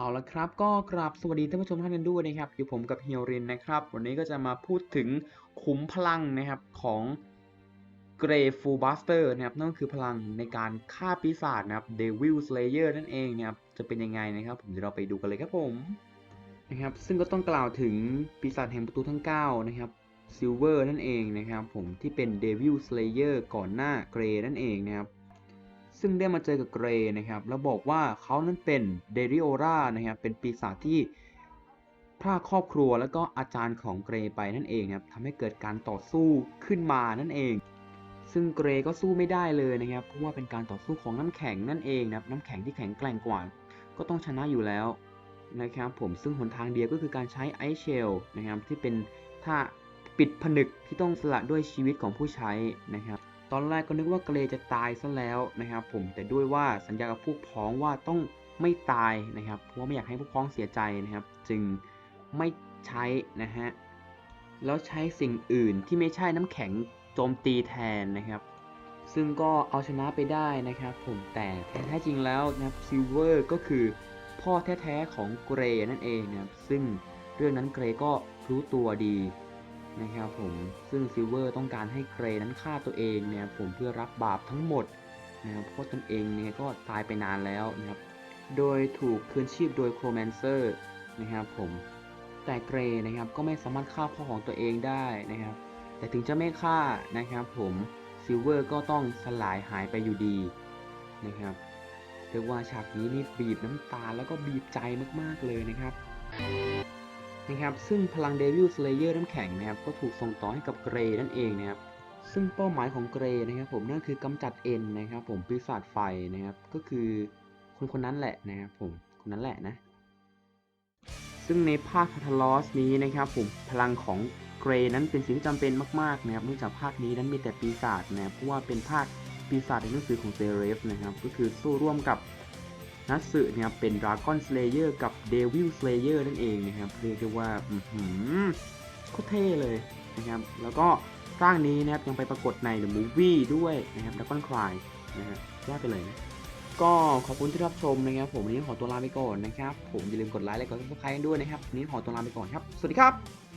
เอาละครับก็กราบสวัสดีท่านผู้ชมท่านกันด้วยนะครับอยู่ผมกับเฮียรินนะครับ วันนี้ก็จะมาพูดถึงขุมพลังนะครับของเกรฟ Full Buster นะครับนั่นก็คือพลังในการฆ่าปีศาจนะครับ Devil Slayer นั่นเองนะครับจะเป็นยังไงนะครับ ผมเดี๋ยวเราไปดูกันเลยครับผมนะครับซึ่งก็ต้องกล่าวถึงปีศาจแห่งประตูทั้ง 9 นะครับ Silver นั่นเองนะครับผมที่เป็น Devil Slayer ก่อนหน้าเกรนั่นเองนะครับ ซึ่งได้มาเจอกับเกรนะครับแล้วบอกว่าเขานั้นเป็นเดริโอรานะครับเป็นปีศาจที่พรากครอบครัวแล้วก็อาจารย์ของเกรไปนั่นเองครับทำให้เกิดการต่อสู้ขึ้นมานั่นเอง ซึ่งเกรก็สู้ไม่ได้เลยนะครับเพราะว่าเป็นการต่อสู้ของน้ำแข็งนั่นเองนะครับน้ำแข็งที่แข็งแกร่งกว่า ก็ต้องชนะอยู่แล้วนะครับผมซึ่งหนทางเดียวก็คือการใช้ไอเชลนะครับที่เป็นท่าปิดผนึกที่ต้องสละด้วยชีวิตของผู้ใช้นะครับ ตอนแรกก็นึกว่าเกรจะตายซะแล้วนะครับ ผมแต่ด้วยว่าสัญญากับพวกพ้องว่าต้องไม่ตายนะครับเพราะว่าไม่อยากให้พวกพ้องเสียใจนะครับ จึงไม่ใช้นะฮะแล้วใช้สิ่งอื่นที่ไม่ใช่น้ำแข็งโจมตีแทนนะครับ ซึ่งก็เอาชนะไปได้นะครับ ผมแต่แท้จริงแล้วนะครับซิลเวอร์ก็คือพ่อแท้ๆของเกรนั่นเองนะครับซึ่งเรื่องนั้นเกรก็รู้ตัวดี นะครับผมซึ่งซิลเวอร์ต้องการให้เกรนั้นฆ่าตัวเองนะครับผมเพื่อรับบาปทั้งหมดนะครับเพราะตนเองเนี่ยก็ตายไปนานแล้วนะครับโดยถูกคืนชีพโดยโครแมนเซอร์นะครับผมแต่เกรนะครับก็ไม่สามารถฆ่าพ่อของตัวเองได้นะครับ แต่ถึงจะไม่ฆ่านะครับผมซิลเวอร์ก็ต้องสลายหายไปอยู่ดีนะครับเรียกว่าฉากนี้นี่บีบน้ำตาแล้วก็บีบใจมากๆเลยนะครับ นะครับ ซึ่งพลัง Devil Slayer น้ำแข็งนะครับ ก็ถูกส่งต่อให้กับเกรนั่นเองนะครับ ซึ่งเป้าหมายของเกรนะครับ ผมนั่นคือกำจัดเอ็นนะครับผมปีศาจไฟนะครับ ก็คือคนคนนั้นแหละนะครับผม คนนั้นแหละนะ ซึ่งในภาคคาทาลอสนี้นะครับ ผม พลังของเกรนั้นเป็นสิ่งที่จำเป็นมากๆนะครับเนื่องจากภาคนี้นั้นมีแต่ปีศาจนะครับ เพราะว่าเป็นภาคปีศาจในหนังสือของเซเรฟนะครับ ก็คือสู้ร่วมกับ นัตสึนะครับเป็น Dragon Slayer กับ Devil Slayer นั่นเองนะครับเรียกได้ว่าอื้อหือโคตรเท่เลยนะครับแล้วก็ร่างนี้นะครับยังไปปรากฏใน The Movie ด้วยนะครับ Dragon Cry นะฮะว่าไปเลยนะก็ขอบคุณที่รับชมนะครับ ผมวันนี้ขอตัวลาไปก่อนนะครับ ผมอย่าลืมกดไลค์และกด subscribe ด้วยนะครับวันนี้ขอตัวลาไปก่อนครับ สวัสดีครับ